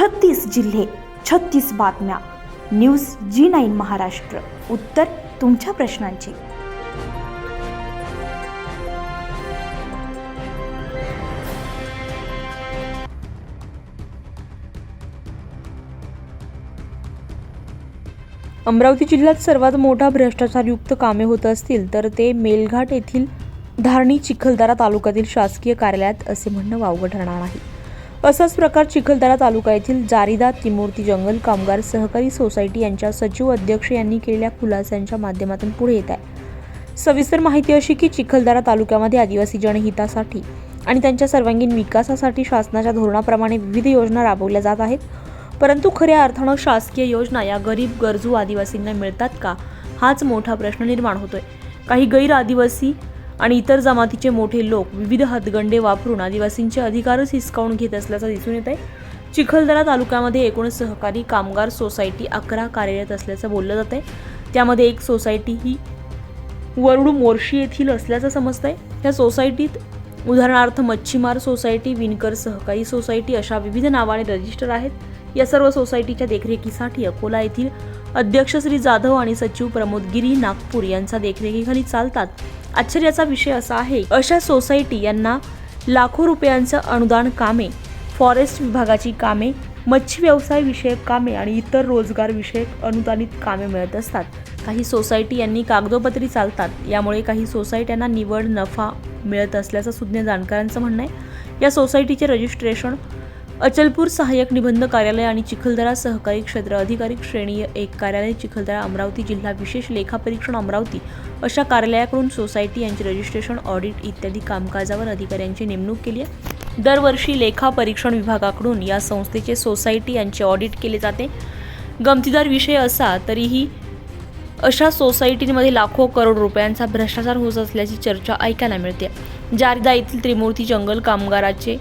छत्तीस जिल्हे छत्तीस बातम्या. न्यूज जी नाईन महाराष्ट्र. उत्तर तुमच्या प्रश्नांची. अमरावती जिल्ह्यात सर्वात मोठा भ्रष्टाचारयुक्त कामे होत असतील तर ते मेलघाट येथील धारणी चिखलदरा तालुक्यातील शासकीय कार्यालयात असे म्हणणं वावगं ठरणार नाही असाच प्रकार चिखलदरा तालुका येथील जारीदा त्रिमूर्ती जंगल कामगार सहकारी सोसायटी यांच्या सचिव अध्यक्ष यांनी केलेल्या खुलास्यांच्या माध्यमातून पुढे येत आहे. सविस्तर माहिती अशी की चिखलदरा तालुक्यामध्ये आदिवासी जनहितासाठी आणि त्यांच्या सर्वांगीण विकासासाठी शासनाच्या धोरणाप्रमाणे विविध योजना राबवल्या जात आहेत. परंतु खऱ्या अर्थानं शासकीय योजना या गरीब गरजू आदिवासींना मिळतात का? हाच मोठा प्रश्न निर्माण होतोय. काही गैर आदिवासी आणि इतर जमातीचे मोठे लोक विविध हातगंडे वापरून आदिवासींचे अधिकारच हिसकावून घेत असल्याचं दिसून येत आहे चिखलदरा तालुक्यामध्ये एकूण सहकारी कामगार सोसायटी अकरा कार्यरत असल्याचं बोललं जात आहे त्यामध्ये एक सोसायटी ही वरुड मोर्शी येथील असल्याचं समजत आहे त्या सोसायटीत उदाहरणार्थ मच्छीमार सोसायटी विणकर सहकारी सोसायटी अशा विविध नावाने रजिस्टर आहेत. या सर्व सोसायटीच्या देखरेखीसाठी अकोला येथील अध्यक्ष श्री जाधव आणि सचिव प्रमोद गिरी नागपूर यांचा देखरेखीखाली चालतात. आश्चर्याचा विषय असा आहे अशा सोसायटी यांना लाखो रुपयांचं अनुदान कामे फॉरेस्ट विभागाची कामे मच्छी व्यवसाय विषयक कामे आणि इतर रोजगार विषयक अनुदानित कामे मिळत असतात. काही सोसायटी यांनी कागदोपत्री चालतात यामुळे काही सोसायट्यांना निवड नफा मिळत असल्याचं सुज्ञ जाणकारांचं म्हणणं आहे. या सोसायटीचे रजिस्ट्रेशन अचलपूर सहाय्यक निबंध कार्यालय आणि चिखलदरा सहकारी क्षेत्र अधिकारी श्रेणी एक कार्यालय चिखलदरा अमरावती जिल्हा विशेष लेखापरीक्षण अमरावती अशा कार्यालयाकडून सोसायटी यांचे रजिस्ट्रेशन ऑडिट इत्यादी कामकाजावर अधिकाऱ्यांची नेमणूक केली आहे. दरवर्षी लेखा परीक्षण विभागाकडून या संस्थेचे सोसायटी यांचे ऑडिट केले जाते. गमतीदार विषय असा तरीही अशा सोसायटींमध्ये लाखो करोड रुपयांचा भ्रष्टाचार होत असल्याची चर्चा ऐकायला मिळते. जारदा येथील त्रिमूर्ती जंगल कामगाराचे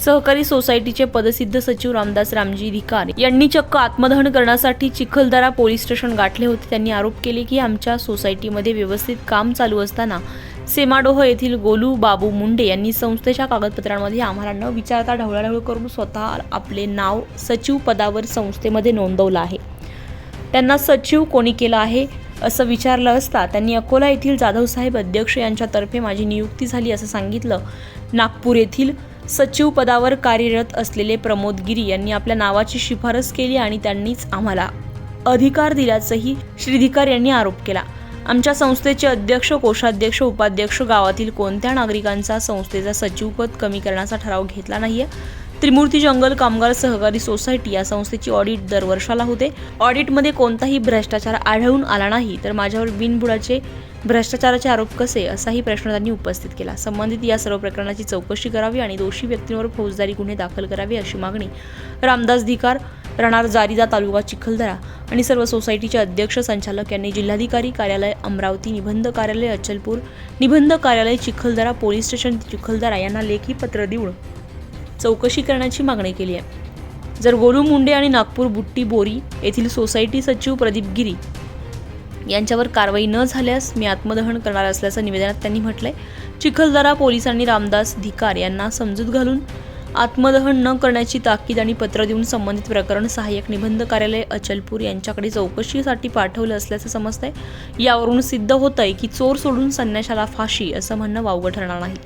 सहकारी सोसायटीचे पदसिद्ध सचिव रामदास रामजी धिकार यांनी चक्क आत्मदहन करण्यासाठी चिखलदरा पोलीस स्टेशन गाठले होते. त्यांनी आरोप केले की आमच्या सोसायटीमध्ये व्यवस्थित काम चालू असताना सेमाडोह येथील गोलू बाबू मुंडे यांनी संस्थेच्या कागदपत्रांमध्ये आम्हाला न विचारता ढवळाढवळ करून स्वतः आपले नाव सचिव पदावर संस्थेमध्ये नोंदवलं आहे. त्यांना सचिव कोणी केलं आहे असं विचारलं असता त्यांनी अकोला येथील जाधवसाहेब अध्यक्ष यांच्यातर्फे माझी नियुक्ती झाली असं सांगितलं. नागपूर येथील सचिव पदावर कार्यरत असलेले प्रमोद गिरी यांनी आपल्या नावाची शिफारस केली आणि त्यांनीच आम्हाला अधिकार दिल्याचंही श्रीधिकार यांनी आरोप केला. आमच्या संस्थेचे अध्यक्ष कोषाध्यक्ष उपाध्यक्ष गावातील कोणत्या नागरिकांचा संस्थेचा सचिवपद कमी करण्याचा ठराव घेतला नाहीये? त्रिमूर्ती जंगल कामगार सहकारी सोसायटी या संस्थेची ऑडिट दरवर्षाला होते. ऑडिटमध्ये कोणताही भ्रष्टाचार आढळून आला नाही तर माझ्यावर बिनबुडाचे भ्रष्टाचाराचे आरोप कसे असाही प्रश्न त्यांनी उपस्थित केला. संबंधित या सर्व प्रकरणाची चौकशी करावी आणि दोषी व्यक्तींवर फौजदारी गुन्हे दाखल करावे अशी मागणी रामदास धिकार राहणार जारीदा तालुका चिखलदरा आणि सर्व सोसायटीचे अध्यक्ष संचालक यांनी जिल्हाधिकारी कार्यालय अमरावती निबंध कार्यालय अचलपूर निबंध कार्यालय चिखलदरा पोलीस स्टेशन चिखलदरा यांना लेखी पत्र देऊन चौकशी करण्याची मागणी केली आहे. जर गोलू मुंडे आणि नागपूर बुट्टी बोरी येथील सोसायटी सचिव प्रदीप गिरी यांच्यावर कारवाई न झाल्यास मी आत्मदहन करणार असल्याचं निवेदनात त्यांनी म्हटलंय. चिखलदरा पोलिसांनी रामदास धिकार यांना समजूत घालून आत्मदहन न करण्याची ताकीद आणि पत्र देऊन संबंधित प्रकरण सहाय्यक निबंध कार्यालय अचलपूर यांच्याकडे चौकशीसाठी पाठवलं असल्याचं समजतंय. यावरून सिद्ध होतंय की चोर सोडून संन्याशाला फाशी असं म्हणणं वावगं ठरणार नाही.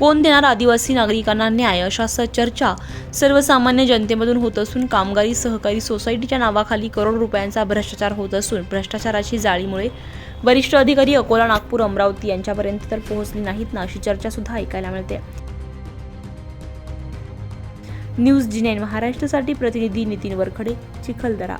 कोण देणार आदिवासी नागरिकांना न्याय अशा स चर्चा सर्वसामान्य जनतेमधून होत असून कामगारी सहकारी सोसायटीच्या नावाखाली करोड रुपयांचा भ्रष्टाचार होत असून भ्रष्टाचाराची जाळीमुळे वरिष्ठ अधिकारी अकोला नागपूर अमरावती यांच्यापर्यंत तर पोहोचली नाहीत. ना अशी चर्चा सुद्धा ऐकायला मिळते. न्यूज जी नाईन महाराष्ट्रासाठी प्रतिनिधी नितीन वरखडे चिखलदरा.